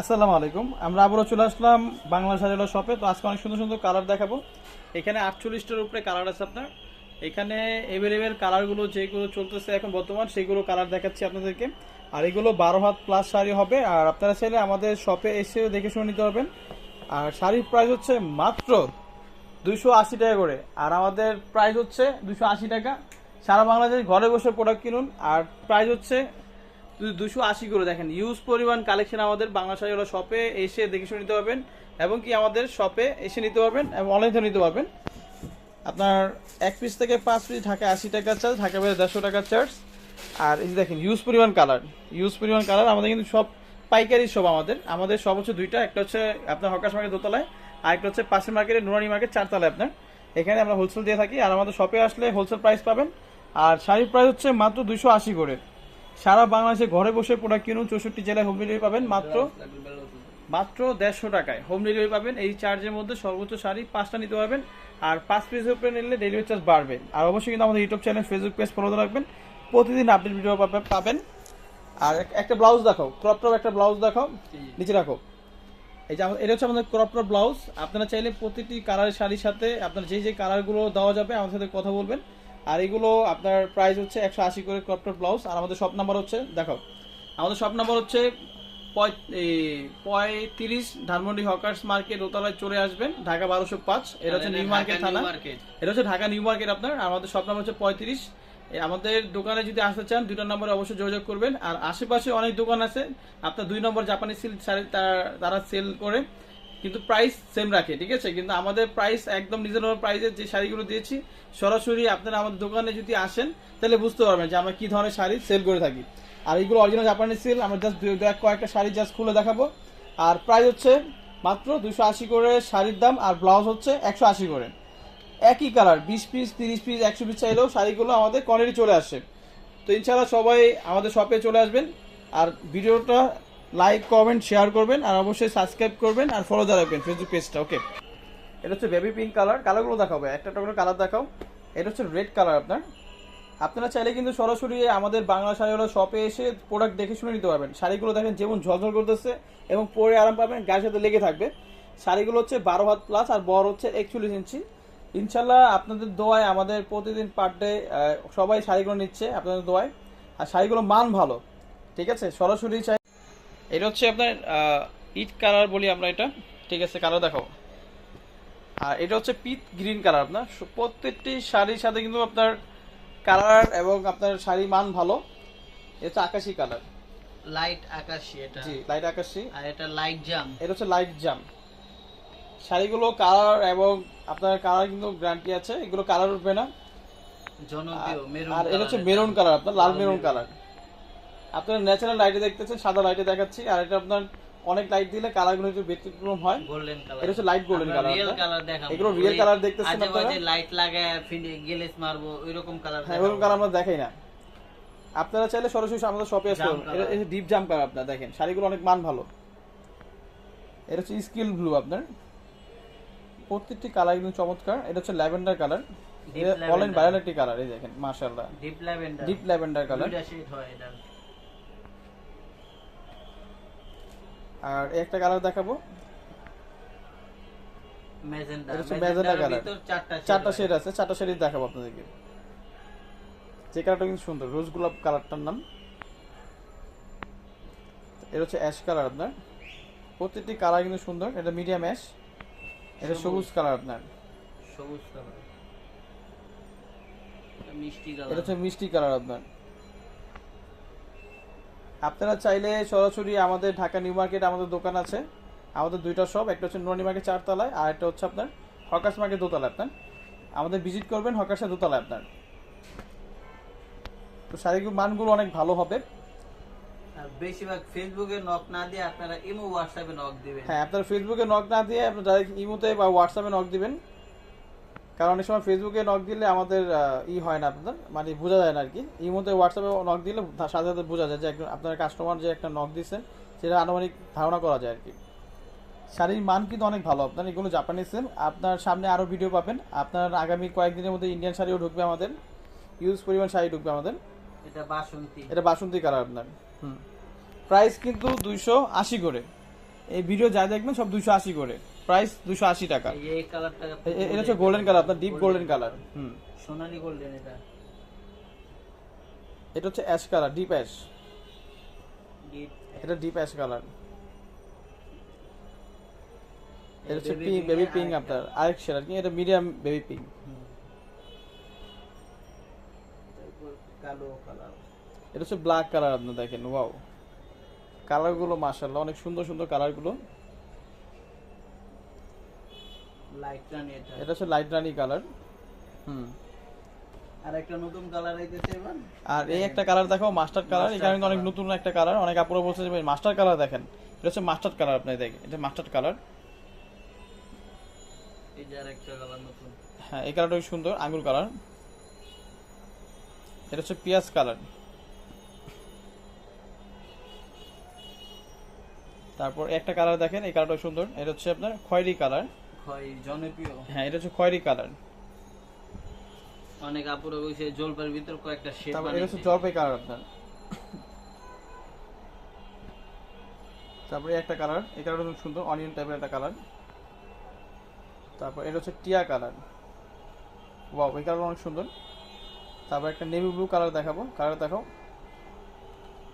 আসসালামু আলাইকুম। আমরা আবারও চলে আসলাম বাংলা সাজালো শপে তো আজকে অনেক সুন্দর সুন্দর কালার দেখাবো। এখানে আটচল্লিশটার উপরে কালার আছে আপনার। এখানে এভেলেবেল কালারগুলো যেগুলো চলতেছে এখন বর্তমান, সেগুলো কালার দেখাচ্ছি আপনাদেরকে। আর এগুলো বারো হাত প্লাস শাড়ি হবে। আর আপনারা চাইলে আমাদের শপে এসেও দেখে শুনে নিতে পারবেন। আর শাড়ির প্রাইস হচ্ছে মাত্র দুশো আশি টাকা করে। আর আমাদের প্রাইস হচ্ছে দুশো আশি টাকা। সারা বাংলাদেশ ঘরে বসে প্রোডাক্ট কিনুন। আর প্রাইস হচ্ছে দুশো আশি করে দেখেন। ইউজ পরিমাণ কালেকশন আমাদের বাংলা শাড়িওয়ালা শপে এসে দেখে শুনে নিতে পারবেন এবং কি আমাদের শপে এসে নিতে পারবেন এবং অনলাইনে নিতে পারবেন। আপনার এক পিস থেকে পাঁচ পিস ঢাকা আশি টাকা চার্জ ঢাকা বেড়ে দেড়শো টাকা চার্জ আর এই যে দেখেন ইউজ পরিমাণ কালার ইউজ পরিমাণ কালার আমাদের কিন্তু সব পাইকারি সব আমাদের। আমাদের সব হচ্ছে দুইটা, একটা হচ্ছে আপনার হকাশ মার্কেট দোতলায়, আর একটা হচ্ছে পাশের মার্কেটে নুরানি মার্কেট চারতলায় আপনার। এখানে আমরা হোলসেল দিয়ে থাকি, আর আমাদের শপে আসলে হোলসেল প্রাইস পাবেন। আর শাড়ির প্রাইস হচ্ছে মাত্র দুশো আশি করে। সারা বাংলাদেশে ঘরে বসে প্রোডাক্ট কিনুন, চৌষট্টি জেলায় হোম ডেলিভারি পাবেন মাত্র মাত্র দেড়শো টাকায়। হোম ডেলিভারি পাবেন, এই চার্জের মধ্যে সর্বোচ্চ শাড়ি পাঁচটা নিতে পারবেন আর পাঁচ পিসের উপরে নিলে ডেলিভারি চার্জ বাড়বে। আর অবশ্যই কিন্তু আমাদের YouTube channel Facebook page follow রাখবেন। প্রতিদিন আপডেট ভিডিও পাবে- পাবেন। আর একটা ব্লাউজ দেখাও ক্রপ টপ একটা ব্লাউজ দেখাও, নিচে রাখো। এই যে এটা হচ্ছে আমাদের ক্রপ টপ ব্লাউজ আপনারা চাইলে প্রতিটি কালারের শাড়ির সাথে আপনার যে যে কালারগুলো দেওয়া যাবে, আমাদের সাথে কথা বলবেন। আর এগুলো আপনার প্রাইস হচ্ছে একশো আশি করে ক্রপ টপ ব্লাউজ আর আমাদের শপ নাম্বার হচ্ছে দেখো আমাদের শপ নাম্বার হচ্ছে পঁয়ত্রিশ ধানমন্ডি হকার্স মার্কেট দোতলায় চলে আসবেন ঢাকা বারোশো পাঁচ এটা হচ্ছে নিউ মার্কেট থানা। এটা হচ্ছে ঢাকা নিউ মার্কেট আপনার আর আমাদের শপ নাম্বার হচ্ছে পঁয়ত্রিশ। আমাদের দোকানে যদি আসতে চান দুইটা নম্বরে অবশ্যই যোগাযোগ করবেন। আর আশেপাশে অনেক দোকান আছে আপনার দুই নম্বর জাপানি তার- তারা সেল করে। কিন্তু প্রাইস সেম রাখে, ঠিক আছে? কিন্তু আমাদের প্রাইস একদম রিজনেবল প্রাইসে যে শাড়িগুলো দিয়েছি, সরাসরি আপনারা আমাদের দোকানে যদি আসেন, তাহলে বুঝতে পারবেন যে আমরা কি ধরনের শাড়ি সেল করে থাকি। আর এইগুলো অরিজিনাল জাপানি সিল আমরা জাস্ট দু কয়েকটা শাড়ি জাস্ট খুলে দেখাবো। আর প্রাইস হচ্ছে মাত্র দুশো আশি করে শাড়ির দাম, আর ব্লাউজ হচ্ছে একশো আশি করে। একই কালার বিশ পিস তিরিশ পিস একশো পিস চাইলেও শাড়িগুলো আমাদের কোয়ান্টিটি চলে আসে। তো ইনশাআল্লাহ সবাই আমাদের শপে চলে আসবেন। আর ভিডিওটা লাইক কমেন্ট শেয়ার করবেন, আর অবশ্যই সাবস্ক্রাইব করবেন, আর ফলো রাখবেন ফেসবুক পেজটা ওকে এটা হচ্ছে বেবি পিঙ্ক কালার কালারগুলো দেখাবো একটা একটা করে কালার দেখাও। এটা হচ্ছে রেড কালার আপনার। আপনারা চাইলে কিন্তু সরাসরি আমাদের বাংলা শাড়িওয়ালা শপে এসে প্রোডাক্ট দেখে শুনে নিতে পারবেন। শাড়িগুলো দেখেন যেমন ঝলঝল করতেছে এবং পরে আরাম পাবেন, গায়ের সাথে লেগে থাকবে। শাড়িগুলো হচ্ছে বারো হাত প্লাস আর বড় হচ্ছে একচল্লিশ ইঞ্চি। ইনশাল্লাহ আপনাদের দোয়ায় আমাদের প্রতিদিন পার ডে সবাই শাড়িগুলো নিচ্ছে আপনাদের দোয়ায়। আর শাড়িগুলো মান ভালো, ঠিক আছে? সরাসরি চাই এটা হচ্ছে আপনার ইট কালার বলি আমরা এটা। ঠিক আছে কালার দেখাও। আর এটা হচ্ছে পিট গ্রিন কালার আপনার। প্রত্যেকটি শাড়ির সাথে কিন্তু আপনার কালার এবং আপনার শাড়ি মান ভালো। এটা আকাশি কালার। লাইট আকাশি এটা। জি লাইট আকাশি। আর এটা লাইট জাম। এটা হচ্ছে লাইট জাম। শাড়িগুলো কালার এবং আপনার কালার কিন্তু গ্যারান্টি আছে। এগুলো কালার উঠবে না। জনপ্রিয় মেরুন আর এটা হচ্ছে মেরুন কালার আপনার লাল মেরুন। কালার। আপনার ন্যাচারাল লাইটে দেখতেছেন সাদা লাইটে দেখাচ্ছি। আর এটা আপনার অনেক লাইট দিলে কালারগুলো একটু ব্যতিক্রম হয়। গোল্ডেন কালার এটা হচ্ছে light golden color real colour দেখাবো। এগুলো real color দেখতেছেন আপনারা? লাইট লাগায় গেলেস মারবো ওইরকম কালার হ্যাঁ এরকম কালার আমরা দেখাই না। আপনারা চাইলে সরাসরি আমাদের শপে আসতে পারেন। এটা ডিপ জাম কালার আপনার দেখেন। শাড়িগুলো অনেক মান ভালো। এটা হচ্ছে স্কিল ব্লু আপনার। প্রত্যেকটি কালার কিন্তু চমৎকার। এটা হচ্ছে lavender colour online lavender। Viral একটি কালার এই দেখেন মাশাআল্লাহ। Deep lavender deep lavender colour দুইটা শেড হয় এটা আর একটা কালার দেখাবো। চারটা শেড আছে। চারটা শেডই দেখাবো আপনাদেরকে। যে কালারটা কিন্তু সুন্দর রোজ গোলাপ কালারটার নাম। এটা হচ্ছে অ্যাশ কালার আপনার। প্রত্যেকটি কালার কিন্তু সুন্দর এটা মিডিয়াম অ্যাশ এটা সবুজ। কালার আপনার। সবুজ কালার এটা হচ্ছে মিষ্টি কালার আপনার। আপনারা চাইলে সরাসরি আমাদের ঢাকা নিউ মার্কেট আমাদের দোকান আছে। আমাদের দুইটা শপ একটা হচ্ছে নুরানি মার্কেট চারতলায় আর একটা হচ্ছে আপনার হকার্স মার্কেট দোতলায় আপনার। আমাদের ভিজিট করবেন হকার্সের দোতলায় আপনার। তো শাড়িগুলোর মানগুলো অনেক ভালো হবে। বেশিরভাগ ফেসবুকে নক না দিয়ে আপনারা ইমো হোয়াটসঅ্যাপে নক দিবেন। হ্যাঁ আপনার ফেসবুকে নক না দিয়ে আপনি ডাইরেক্ট ইমোতে বা হোয়াটসঅ্যাপে নক দিবেন। কারণ অনেক সময় ফেসবুকে নক দিলে আমাদের ই হয় না আপনাদের মানে বোঝা যায় না আর কি এই মধ্যে হোয়াটসঅ্যাপে নক দিলে সাথে সাথে বোঝা যায় যে একজন আপনার কাস্টমার যে একটা নক দিচ্ছেন সেটা আনুমানিক ধারণা করা যায় আর কি শাড়ির মান কিন্তু অনেক ভালো আপনার এগুলো জাপানি সেল আপনার সামনে আরও ভিডিও পাবেন। আপনার আগামী কয়েকদিনের মধ্যে ইন্ডিয়ান শাড়িও ঢুকবে আমাদের। ইউজ পরিমাণ শাড়ি ঢুকবে আমাদের। এটা বাসন্তী। এটা বাসন্তী কালার আপনার। হুম। প্রাইস কিন্তু দুইশো আশি করে। এই ভিডিও যা দেখবেন সব দুশো আশি করে। প্রাইস দুশো আশি টাকা। এই কালারটা এটা হচ্ছে গোল্ডেন কালার আপনার ডিপ গোল্ডেন কালার হুম। সোনালী গোল্ডেন এটা। এটা হচ্ছে অ্যাশ কালার ডিপ অ্যাশ এটা ডিপ অ্যাশ কালার এটা হচ্ছে পিঙ্ক বেবি পিঙ্ক আপনার আরেক শেড আর কি এটা মিডিয়াম বেবি পিঙ্ক কালো কালার এটা হচ্ছে ব্ল্যাক কালার আপনার দেখেন ওয়াও কালারগুলো মাশাআল্লাহ অনেক সুন্দর সুন্দর কালারগুলো লাইট রানি এটা। এটা হচ্ছে লাইট রানি কালার হুম। আর একটা নতুন কালার আইতেছে এবার। আর এই একটা কালার দেখো মাস্টার্ড কালার এখানে অনেক নতুন একটা কালার অনেক আপুরা বলছে যে মাস্টার কালার দেখেন। এটা হচ্ছে মাস্টার্ড কালার আপনি দেখেন এটা মাস্টার্ড কালার এই যে আর কালার নতুন। হ্যাঁ এই কালারটা সুন্দর আঙুর কালার এটা হচ্ছে পিয়াজ কালার তারপর একটা কালার দেখেন এই কালারটা সুন্দর। এটা হচ্ছে আপনার খয়েরি কালার হয় জনপ্রিয়। হ্যাঁ এটা হচ্ছে খয়েরি কালার। অনেক আপুরা বসে জলপাইয়ের ভিতর কয়েকটা শেড তারপর এটা হচ্ছে জলপাই কালার আপনার। তারপরে একটা কালার এই কালারটা খুব সুন্দর অনিয়ন টাইপের একটা কালার। তারপর এটা হচ্ছে টিয়া কালার। ওয়াও এই কালারটা অনেক সুন্দর। তারপর একটা নেভি ব্লু কালার দেখাবো। কালার দেখাও।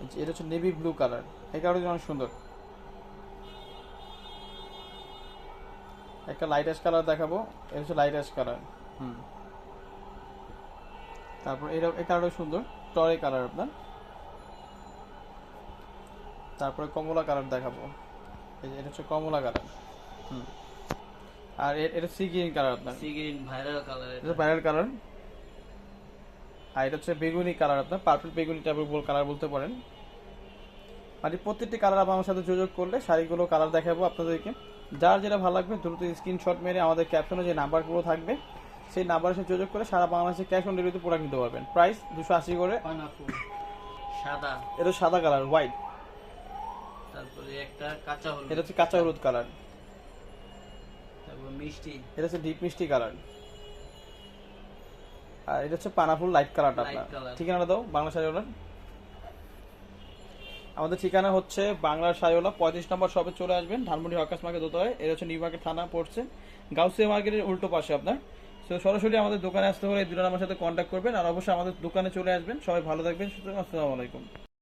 এই এটা হচ্ছে নেভি ব্লু কালার। এই কালারটা অনেক সুন্দর। একটা লাইট অ্যাশ কালার দেখাবো এটা হচ্ছে লাইট অ্যাশ কালার হুম। তারপর এটা এই কালারটা সুন্দর টরে কালার আপনার। তারপরে কমলা কালার দেখাবো। এই যে এটা হচ্ছে কমলা কালার হুম। আর এটা সি গ্রিন কালার আপনার। সি গ্রিন ভাইরাল কালার এটা। প্যারেল কালার আর এটা হচ্ছে বেগুনি কালার আপনার পার্পল বেগুনি টাইপের বল কালার বলতে পারেন। মানে প্রত্যেকটি কালার আমার সাথে যোগাযোগ করলে শাড়িগুলো কালার দেখাবো আপনাদেরকে। যার যেটা ভালো লাগবে দ্রুত স্ক্রিনশট মেরে আমাদের ক্যাপশনে যে নাম্বারগুলো থাকবে সেই নাম্বারের সাথে যোগাযোগ করে সারা বাংলাদেশে ক্যাশ অন ডেলিভারিতে প্রোডাক্ট নিতে পারবেন। প্রাইস দুশো আশি করে। সাদা। এটা সাদা কালার হোয়াইট তারপরে একটা কাঁচা হলুদ। এটা হচ্ছে কাঁচা হলুদ কালার তারপর মিষ্টি। এটা হচ্ছে ডিপ মিষ্টি কালার আর এটা হচ্ছে পানাফুল লাইট কালারটা আপনার। color। ঠিকানা দাও বাংলা শাড়িওয়ালার আমাদের ঠিকানা হচ্ছে বাংলার শাড়িওয়ালা পঁয়ত্রিশ নম্বর শপে চলে আসবেন, ধানমন্ডি আকাশ মার্কেট দোতলায়। এর হচ্ছে নিউ মার্কেট থানা, পড়ছে গাউসিয়া মার্কেটের উল্টো পাশে আপনার। তো সরাসরি আমাদের দোকানে আসতে হলে দুটো আমার সাথে কন্ট্যাক্ট করবেন, আর অবশ্যই আমাদের দোকানে চলে আসবেন। সবাই ভালো থাকবেন, সুতরাং আসসালামু আলাইকুম।